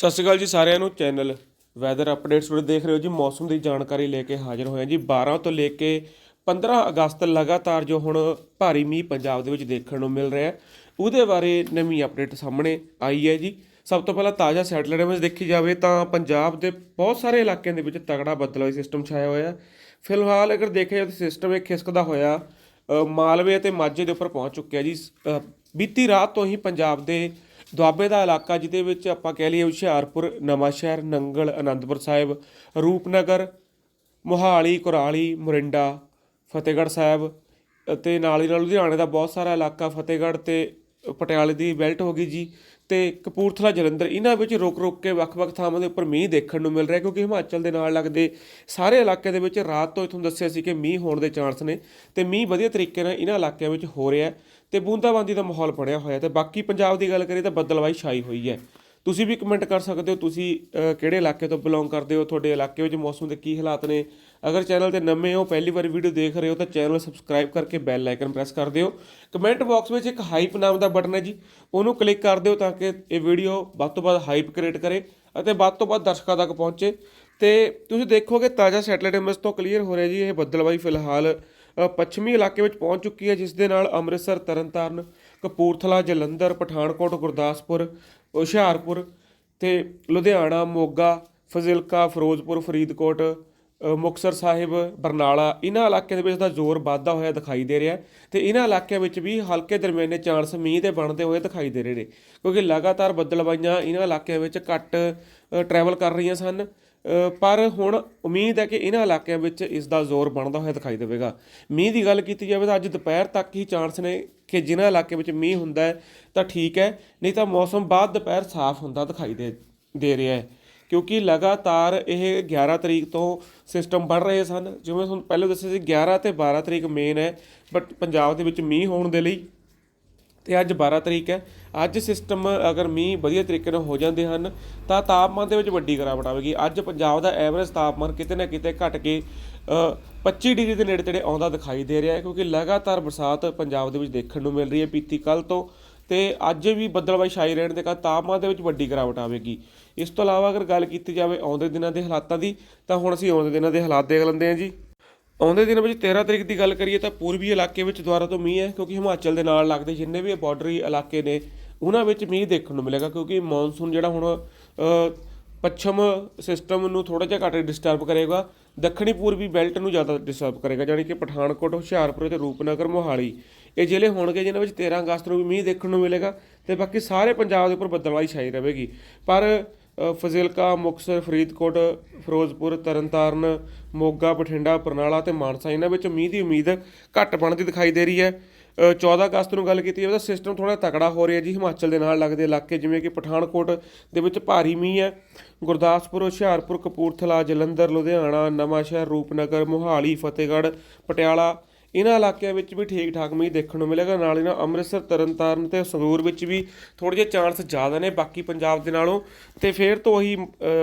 ਸਤਿ ਸ਼੍ਰੀ ਅਕਾਲ ਜੀ ਸਾਰਿਆਂ ਨੂੰ, ਚੈਨਲ ਵੈਦਰ ਅਪਡੇਟਸ ਵੀਡੀਓ ਦੇਖ ਰਹੇ ਹੋ ਜੀ, ਮੌਸਮ ਦੀ ਜਾਣਕਾਰੀ ਲੈ ਕੇ ਹਾਜ਼ਰ ਹੋਏ ਜੀ। 12 ਤੋਂ ਲੈ ਕੇ 15 ਅਗਸਤ ਲਗਾਤਾਰ ਜੋ ਹੁਣ ਭਾਰੀ ਮੀਂਹ ਪੰਜਾਬ ਦੇ ਵਿੱਚ ਦੇਖਣ ਨੂੰ ਮਿਲ ਰਿਹਾ ਉਹਦੇ ਬਾਰੇ ਨਵੀਂ ਅਪਡੇਟ ਸਾਹਮਣੇ ਆਈ ਹੈ ਜੀ। ਸਭ ਤੋਂ ਪਹਿਲਾਂ ਤਾਜ਼ਾ ਸੈਟਲਾਈਟ ਵਿੱਚ ਦੇਖੀ ਜਾਵੇ ਤਾਂ ਪੰਜਾਬ ਦੇ ਬਹੁਤ ਸਾਰੇ ਇਲਾਕਿਆਂ ਦੇ ਵਿੱਚ ਤਗੜਾ ਬੱਦਲਵਾਈ ਸਿਸਟਮ ਛਾਇਆ ਹੋਇਆ ਫਿਲਹਾਲ ਅਗਰ ਦੇਖਿਆ ਜਾਵੇ ਤਾਂ ਸਿਸਟਮ ਇਹ ਖਿਸਕਦਾ ਹੋਇਆ ਮਾਲਵੇ ਅਤੇ ਮਾਝੇ ਦੇ ਉੱਪਰ ਪਹੁੰਚ ਚੁੱਕਿਆ ਜੀ। ਬੀਤੀ ਰਾਤ ਤੋਂ ਹੀ ਪੰਜਾਬ ਦੇ ਦੁਆਬੇ ਦਾ ਇਲਾਕਾ ਜਿਹਦੇ ਵਿੱਚ ਆਪਾਂ ਕਹਿ ਲਈਏ ਹੁਸ਼ਿਆਰਪੁਰ, ਨਵਾਂਸ਼ਹਿਰ, ਨੰਗਲ, ਅਨੰਦਪੁਰ ਸਾਹਿਬ, ਰੂਪਨਗਰ, ਮੋਹਾਲੀ, ਕੁਰਾਲੀ, ਮੁਰਿੰਡਾ, ਫਤਿਹਗੜ੍ਹ ਸਾਹਿਬ ਅਤੇ ਨਾਲ ਹੀ ਨਾਲ ਲੁਧਿਆਣੇ ਦਾ ਬਹੁਤ ਸਾਰਾ ਇਲਾਕਾ ਫਤਿਹਗੜ੍ਹ ਤੇ ਪਟਿਆਲੇ ਦੀ ਬੈਲਟ ਹੋ ਗਈ ਜੀ ਤੇ ਕਪੂਰਥਲਾ, ਜਲੰਧਰ, ਇਹਨਾਂ ਵਿੱਚ ਰੁਕ ਰੁਕ ਕੇ ਵੱਖ-ਵੱਖ ਥਾਵਾਂ ਦੇ ਉੱਪਰ ਮੀਂਹ ਦੇਖਣ ਨੂੰ ਮਿਲ ਰਿਹਾ ਕਿਉਂਕਿ ਹਿਮਾਚਲ ਦੇ ਨਾਲ ਲੱਗਦੇ ਸਾਰੇ ਇਲਾਕੇ ਦੇ ਵਿੱਚ ਰਾਤ ਤੋਂ ਤੁਹਾਨੂੰ ਦੱਸਿਆ ਸੀ ਕਿ ਮੀਂਹ ਹੋਣ ਦੇ ਚਾਂਸ ਨੇ ਤੇ ਮੀਂਹ ਵਧੀਆ ਤਰੀਕੇ ਨਾਲ ਇਹਨਾਂ ਇਲਾਕਿਆਂ ਵਿੱਚ ਹੋ ਰਿਹਾ ਤੇ ਬੂੰਦਾਬਾਂਦੀ ਦਾ ਮਾਹੌਲ ਬਣਿਆ ਹੋਇਆ ਤੇ ਬਾਕੀ ਪੰਜਾਬ ਦੀ ਗੱਲ ਕਰੀਏ ਤਾਂ ਬੱਦਲਵਾਈ ਛਾਈ ਹੋਈ ਹੈ। ਤੁਸੀਂ ਵੀ ਕਮੈਂਟ ਕਰ ਸਕਦੇ ਹੋ। ਤੁਸੀਂ ਕਿਹੜੇ ਇਲਾਕੇ ਤੋਂ ਬਿਲੋਂਗ ਕਰਦੇ ਹੋ? ਤੁਹਾਡੇ ਇਲਾਕੇ ਵਿੱਚ ਮੌਸਮ ਦੇ ਕੀ ਹਾਲਾਤ ਨੇ? ਅਗਰ ਚੈਨਲ ਤੇ ਨਵੇਂ ਹੋ, ਪਹਿਲੀ ਵਾਰ ਵੀਡੀਓ ਦੇਖ ਰਹੇ ਹੋ, ਤਾਂ ਚੈਨਲ ਸਬਸਕ੍ਰਾਈਬ ਕਰਕੇ ਬੈਲ ਆਈਕਨ ਪ੍ਰੈਸ ਕਰ ਦਿਓ। ਕਮੈਂਟ ਬਾਕਸ ਵਿੱਚ ਇੱਕ ਹਾਈਪ ਨਾਮ ਦਾ ਬਟਨ ਹੈ ਜੀ। ਉਹਨੂੰ ਕਲਿੱਕ ਕਰ ਦਿਓ ਤਾਂ ਕਿ ਇਹ ਵੀਡੀਓ ਵੱਧ ਤੋਂ ਵੱਧ ਹਾਈਪ ਕ੍ਰੀਏਟ ਕਰੇ ਅਤੇ ਵੱਧ ਤੋਂ ਵੱਧ ਦਰਸ਼ਕਾਂ ਤੱਕ ਪਹੁੰਚੇ। ਤੇ ਤੁਸੀਂ ਦੇਖੋਗੇ ਤਾਜ਼ਾ ਸੈਟਲਾਈਟ ਇਮੇਜ ਤੋਂ ਕਲੀਅਰ ਹੋ ਰਿਹਾ ਜੀ, ਇਹ ਬੱਦਲਵਾਈ ਫਿਲਹਾਲ ਪੱਛਮੀ ਇਲਾਕੇ ਵਿੱਚ ਪਹੁੰਚ ਚੁੱਕੀ ਹੈ ਜਿਸ ਦੇ ਨਾਲ ਅੰਮ੍ਰਿਤਸਰ ਤਰਨਤਾਰਨ ਕਪੂਰਥਲਾ ਜਲੰਧਰ ਪਠਾਨਕੋਟ ਗੁਰਦਾਸਪੁਰ ਹੁਸ਼ਿਆਰਪੁਰ ਤੇ ਲੁਧਿਆਣਾ ਮੋਗਾ ਫਜ਼ਿਲਕਾ ਫਿਰੋਜ਼ਪੁਰ ਫਰੀਦਕੋਟ ਅ, ਮੁਕਤਸਰ ਸਾਹਿਬ ਬਰਨਾਲਾ ਇਹਨਾਂ ਇਲਾਕਿਆਂ ਦੇ ਵਿੱਚ ਦਾ ਜ਼ੋਰ ਵੱਧਦਾ ਹੋਇਆ ਦਿਖਾਈ ਦੇ ਰਿਹਾ ਹੈ ਤੇ ਇਹਨਾਂ ਇਲਾਕਿਆਂ ਵਿੱਚ ਵੀ ਹਲਕੇ ਦਰਮਿਆਨੇ ਚਾਂਸ ਮੀਂਹ ਦੇ ਬਣਦੇ ਹੋਏ ਦਿਖਾਈ ਦੇ ਰਹੇ ਨੇ ਕਿਉਂਕਿ ਲਗਾਤਾਰ ਬੱਦਲਵਾਈਆਂ ਇਹਨਾਂ ਇਲਾਕਿਆਂ ਵਿੱਚ ਘੱਟ ਟਰੈਵਲ ਕਰ ਰਹੀਆਂ ਸਨ ਪਰ ਹੁਣ ਉਮੀਦ ਹੈ ਕਿ ਇਹਨਾਂ ਇਲਾਕਿਆਂ ਵਿੱਚ ਇਸ ਦਾ ਜ਼ੋਰ ਬਣਦਾ ਹੋਇਆ ਦਿਖਾਈ ਦੇਵੇਗਾ। ਮੀਂਹ ਦੀ ਗੱਲ ਕੀਤੀ ਜਾਵੇ ਤਾਂ ਅੱਜ ਦੁਪਹਿਰ ਤੱਕ ਹੀ ਚਾਂਸ ਨੇ ਕਿ ਜਿਨ੍ਹਾਂ ਇਲਾਕੇ ਵਿੱਚ ਮੀਂਹ ਹੁੰਦਾ ਹੈ ਤਾਂ ਠੀਕ ਹੈ, ਨਹੀਂ ਤਾਂ ਮੌਸਮ ਬਾਅਦ ਦੁਪਹਿਰ ਸਾਫ਼ ਹੁੰਦਾ ਦਿਖਾਈ ਦੇ ਦੇ ਰਿਹਾ ਹੈ। ਕਿਉਂਕਿ ਲਗਾਤਾਰ ਇਹ 11 ਤਰੀਕ ਤੋਂ ਸਿਸਟਮ ਬਣ ਰਹੇ ਸਨ। ਜਿਵੇਂ ਤੁਹਾਨੂੰ ਪਹਿਲਾਂ ਦੱਸਿਆ ਸੀ 11 ਤੇ 12 ਤਰੀਕ ਮੇਨ ਹੈ ਬਟ ਪੰਜਾਬ ਦੇ ਵਿੱਚ ਮੀਂਹ ਹੋਣ ਦੇ ਲਈ ਤੇ ਅੱਜ 12 ਤਰੀਕ ਹੈ। ਅੱਜ ਸਿਸਟਮ ਅਗਰ ਮੀਂਹ ਵਧੀਆ ਤਰੀਕੇ ਨਾਲ ਹੋ ਜਾਂਦੇ ਹਨ ਤਾਂ ਤਾਪਮਾਨ ਦੇ ਵਿੱਚ ਵੱਡੀ ਗਿਰਾਵਟ ਆਵੇਗੀ। ਅੱਜ ਪੰਜਾਬ ਦਾ ਐਵਰੇਜ ਤਾਪਮਾਨ ਕਿਤੇ ਨਾ ਕਿਤੇ ਘਟ ਕੇ ਅ, 25 ਡਿਗਰੀ ਦੇ ਨੇੜੇ ਤੇੜੇ ਆਉਂਦਾ ਦਿਖਾਈ ਦੇ ਰਿਹਾ ਹੈ ਕਿਉਂਕਿ ਲਗਾਤਾਰ ਬਰਸਾਤ ਪੰਜਾਬ ਦੇ ਵਿੱਚ ਦੇਖਣ ਨੂੰ ਮਿਲ ਰਹੀ ਹੈ ਪੀਤੀ ਕੱਲ ਤੋਂ। ਤੇ ਅੱਜ ਵੀ ਬੱਦਲਬਾਈ ਛਾਈ ਰਹਿਣ ਦੇ ਕਾਰਨ ਤਾਪਮਾਨ ਦੇ ਵਿੱਚ ਵੱਡੀ ਗਿਰਾਵਟ ਆਵੇਗੀ। ਇਸ ਤੋਂ ਇਲਾਵਾ ਅਗਰ ਗੱਲ ਕੀਤੀ ਜਾਵੇ ਆਉਂਦੇ ਦਿਨਾਂ ਦੇ ਹਾਲਾਤਾਂ ਦੀ ਤਾਂ ਹੁਣ ਅਸੀਂ ਆਉਂਦੇ ਦਿਨਾਂ ਦੇ ਹਾਲਾਤ ਦੇਖ ਲੈਂਦੇ ਹਾਂ ਜੀ। ਆਉਂਦੇ ਦਿਨਾਂ ਵਿੱਚ 13 ਤਰੀਕ ਦੀ ਗੱਲ ਕਰੀਏ ਤਾਂ ਪੂਰਬੀ ਇਲਾਕੇ ਵਿੱਚ ਦੁਬਾਰਾ ਤੋਂ ਮੀਂਹ ਹੈ, ਕਿਉਂਕਿ ਹਿਮਾਚਲ ਦੇ ਨਾਲ ਲੱਗਦੇ ਜਿੰਨੇ ਵੀ ਬਾਰਡਰੀ ਇਲਾਕੇ ਨੇ, ਉਹਨਾਂ ਵਿੱਚ ਮੀਂਹ ਦੇਖਣ ਨੂੰ ਮਿਲੇਗਾ, ਕਿਉਂਕਿ ਮੌਨਸੂਨ ਜਿਹੜਾ ਹੁਣ ਪੱਛਮ ਸਿਸਟਮ ਨੂੰ ਥੋੜਾ ਜਿਹਾ ਘੱਟ ਡਿਸਟਰਬ ਕਰੇਗਾ, ਦੱਖਣੀ ਪੂਰਬੀ ਬੈਲਟ ਨੂੰ ਜ਼ਿਆਦਾ ਡਿਸਟਰਬ ਕਰੇਗਾ ਯਾਨੀ ਕਿ ਪਠਾਨਕੋਟ, ਹੁਸ਼ਿਆਰਪੁਰ ਤੇ ਰੂਪਨਗਰ, ਮੋਹਾਲੀ, ਇਹ ਜ਼ਿਲ੍ਹੇ ਹੋਣਗੇ ਜਿਨ੍ਹਾਂ ਵਿੱਚ 13 ਅਗਸਤ ਨੂੰ ਵੀ ਮੀਂਹ ਦੇਖਣ ਨੂੰ ਮਿਲੇਗਾ ਤੇ ਬਾਕੀ ਸਾਰੇ ਪੰਜਾਬ ਦੇ ਉੱਪਰ ਬੱਦਲਵਾਈ ਛਾਈ ਰਹੇਗੀ। ਪਰ ਫਜ਼ਿਲਕਾ ਮੁਕਤਸਰ ਫਰੀਦਕੋਟ ਫਿਰੋਜ਼ਪੁਰ ਤਰਨਤਾਰਨ ਮੋਗਾ ਬਠਿੰਡਾ ਬਰਨਾਲਾ ਤੇ ਮਾਨਸਾ ਇਹਨਾਂ ਵਿੱਚ ਮੀਂਹ ਦੀ ਉਮੀਦ ਘੱਟ ਬਣਦੀ ਦਿਖਾਈ ਦੇ ਰਹੀ ਹੈ। ਅ, 14 ਅਗਸਤ ਨੂੰ ਗੱਲ ਕੀਤੀ ਜਾਵੇ ਤਾਂ ਸਿਸਟਮ ਥੋੜਾ ਤਕੜਾ ਹੋ ਰਿਹਾ ਜੀ ਹਿਮਾਚਲ ਦੇ ਨਾਲ ਲੱਗਦੇ ਇਲਾਕੇ ਜਿਵੇਂ ਕਿ ਪਠਾਨਕੋਟ ਦੇ ਵਿੱਚ ਭਾਰੀ ਮੀਂਹ ਹੈ। ਗੁਰਦਾਸਪੁਰ ਹੁਸ਼ਿਆਰਪੁਰ ਕਪੂਰਥਲਾ ਜਲੰਧਰ ਲੁਧਿਆਣਾ ਨਵਾਂਸ਼ਹਿਰ ਰੂਪਨਗਰ ਮੋਹਾਲੀ ਫਤਿਹਗੜ੍ਹ ਪਟਿਆਲਾ ਇਹਨਾਂ ਇਲਾਕਿਆਂ ਵਿੱਚ ਵੀ ਠੀਕ ਠਾਕ ਮੀਂਹ ਦੇਖਣ ਨੂੰ ਮਿਲੇਗਾ। ਨਾਲ ਹੀ ਨਾਲ ਅੰਮ੍ਰਿਤਸਰ, ਤਰਨਤਾਰਨ ਤੇ ਸੰਗਰੂਰ ਵਿੱਚ ਵੀ ਥੋੜ੍ਹੇ ਜਿਹੇ ਚਾਂਸ ਜ਼ਿਆਦਾ ਨੇ ਬਾਕੀ ਪੰਜਾਬ ਦੇ ਨਾਲੋਂ। ਤੇ ਫੇਰ ਤੋਂ ਉਹੀ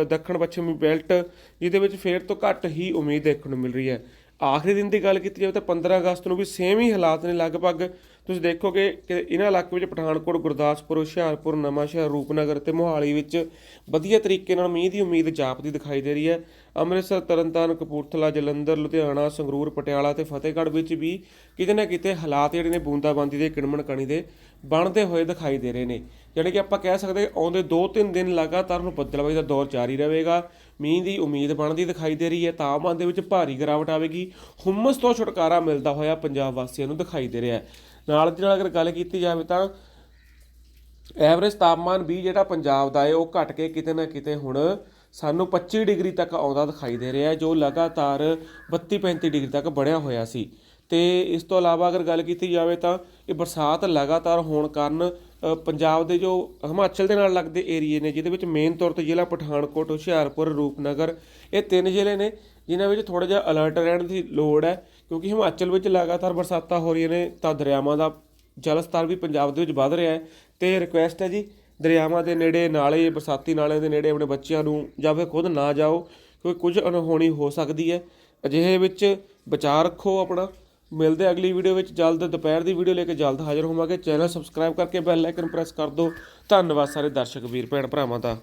ਦੱਖਣ ਪੱਛਮੀ ਬੈਲਟ, ਜਿਹਦੇ ਵਿੱਚ ਫੇਰ ਤੋਂ ਘੱਟ ਹੀ ਉਮੀਦ ਦੇਖਣ ਨੂੰ ਮਿਲ ਰਹੀ ਹੈ। ਆਖਰੀ ਦਿਨ ਦੀ ਗੱਲ ਕੀਤੀ ਜਾਵੇ ਤਾਂ 15 ਅਗਸਤ ਨੂੰ ਵੀ ਸੇਮ ਹੀ ਹਾਲਾਤ ਨੇ ਲਗਭਗ। ਤੁਸੀਂ ਦੇਖੋਗੇ ਕਿ ਇਹਨਾਂ ਇਲਾਕੇ ਵਿੱਚ ਪਠਾਨਕੋਟ, ਗੁਰਦਾਸਪੁਰ, ਹੁਸ਼ਿਆਰਪੁਰ ਨਵਾਂਸ਼ਹਿਰ ਰੂਪਨਗਰ ਤੇ ਮੋਹਾਲੀ ਵਿੱਚ ਵਧੀਆ ਤਰੀਕੇ ਨਾਲ ਮੀਂਹ ਦੀ ਉਮੀਦ ਜਾਪਦੀ ਦਿਖਾਈ ਦੇ ਰਹੀ ਹੈ। ਅੰਮ੍ਰਿਤਸਰ, ਤਰਨਤਾਰਨ, ਕਪੂਰਥਲਾ, ਜਲੰਧਰ, ਲੁਧਿਆਣਾ, ਸੰਗਰੂਰ, ਪਟਿਆਲਾ ਤੇ ਫਤਿਹਗੜ੍ਹ ਵਿੱਚ ਵੀ ਕਿਤੇ ਨਾ ਕਿਤੇ ਹਾਲਾਤ ਜਿਹੜੇ ਨੇ ਬੂੰਦਾਬਾਂਦੀ ਦੇ ਕਿਣਮਣ ਕਣੀ ਦੇ ਬਣਦੇ ਹੋਏ ਦਿਖਾਈ ਦੇ ਰਹੇ ਨੇ। ਜਾਣੀ ਕਿ ਆਪਾਂ ਕਹਿ ਸਕਦੇ ਆਉਂਦੇ 2-3 ਦਿਨ ਲਗਾਤਾਰ ਨੂੰ ਬੱਦਲਬਾਈ ਦਾ ਦੌਰ ਜਾਰੀ ਰਹੇਗਾ। ਮੀਂਹ ਦੀ ਉਮੀਦ ਬਣਦੀ ਦਿਖਾਈ ਦੇ ਰਹੀ ਹੈ। ਤਾਪਮਾਨ ਦੇ ਵਿੱਚ ਭਾਰੀ ਗਿਰਾਵਟ ਆਵੇਗੀ। ਹੁਮਸ ਤੋਂ ਛੁਟਕਾਰਾ ਮਿਲਦਾ ਹੋਇਆ ਪੰਜਾਬ ਵਾਸੀਆਂ ਨੂੰ ਦਿਖਾਈ ਦੇ ਰਿਹਾ ਹੈ। ਨਾਲ ਦੀ ਨਾਲ ਅਗਰ ਗੱਲ ਕੀਤੀ ਜਾਵੇ ਤਾਂ ਐਵਰੇਜ ਤਾਪਮਾਨ ਵੀ ਜਿਹੜਾ ਪੰਜਾਬ ਦਾ ਹੈ, ਉਹ ਘਟ ਕੇ ਕਿਤੇ ਨਾ ਕਿਤੇ ਹੁਣ ਸਾਨੂੰ 25 ਡਿਗਰੀ ਤੱਕ ਆਉਂਦਾ ਦਿਖਾਈ ਦੇ ਰਿਹਾ ਹੈ, ਜੋ ਲਗਾਤਾਰ 32-35 ਡਿਗਰੀ ਤੱਕ बढ़ਿਆ ਹੋਇਆ ਸੀ। ਤੇ ਇਸ ਤੋਂ ਇਲਾਵਾ ਅਗਰ ਗੱਲ ਕੀਤੀ ਜਾਵੇ ਤਾਂ ਇਹ ਬਰਸਾਤ ਲਗਾਤਾਰ ਹੋਣ ਕਾਰਨ ਪੰਜਾਬ ਦੇ ਜੋ ਹਿਮਾਚਲ ਦੇ ਨਾਲ ਲੱਗਦੇ ਏਰੀਏ ਨੇ, ਜਿਹਦੇ ਵਿੱਚ ਮੇਨ ਤੌਰ ਤੇ ਜ਼ਿਲ੍ਹਾ ਪਠਾਨਕੋਟ, ਹੁਸ਼ਿਆਰਪੁਰ, ਰੂਪਨਗਰ, ਇਹ ਤਿੰਨ ਜ਼ਿਲ੍ਹੇ ਨੇ, ਜਿਨ੍ਹਾਂ ਵਿੱਚ ਥੋੜਾ ਜਿਹਾ ਅਲਰਟ ਰਹਿਣ ਦੀ ਲੋੜ ਹੈ। ਕਿਉਂਕਿ ਹਿਮਾਚਲ ਵਿੱਚ ਲਗਾਤਾਰ ਬਰਸਾਤਾਂ ਹੋ ਰਹੀਆਂ ਨੇ, ਤਾਂ ਦਰਿਆਵਾਂ ਦਾ ਜਲ ਸਤਰ ਵੀ ਪੰਜਾਬ ਦੇ ਵਿੱਚ ਵੱਧ ਰਿਹਾ ਹੈ। ਤੇ ਰਿਕੁਐਸਟ ਹੈ ਜੀ, ਦਰਿਆਵਾਂ ਦੇ ਨੇੜੇ ਨਾਲੇ, ਬਰਸਾਤੀ ਨਾਲਿਆਂ ਦੇ ਨੇੜੇ ਆਪਣੇ ਬੱਚਿਆਂ ਨੂੰ ਜਾਂ ਫਿਰ ਖੁਦ ਨਾ ਜਾਓ, ਕਿਉਂਕਿ ਕੁਝ ਅਣਹੋਣੀ ਹੋ ਸਕਦੀ ਹੈ। ਅਜਿਹੇ ਵਿੱਚ ਬਚਾਅ ਰੱਖੋ ਆਪਣਾ। ਮਿਲਦੇ ਅਗਲੀ ਵੀਡੀਓ ਵਿੱਚ। ਜਲਦ ਦੁਪਹਿਰ ਦੀ ਵੀਡੀਓ ਲੈ ਕੇ ਜਲਦ ਹਾਜ਼ਰ ਹੋਵਾਂਗੇ। ਚੈਨਲ ਸਬਸਕ੍ਰਾਈਬ ਕਰਕੇ ਬੈਲ ਆਈਕਨ ਪ੍ਰੈਸ ਕਰ ਦਿਓ। ਧੰਨਵਾਦ ਸਾਰੇ ਦਰਸ਼ਕ, ਵੀਰ, ਭੈਣ, ਭਰਾਵਾਂ ਦਾ।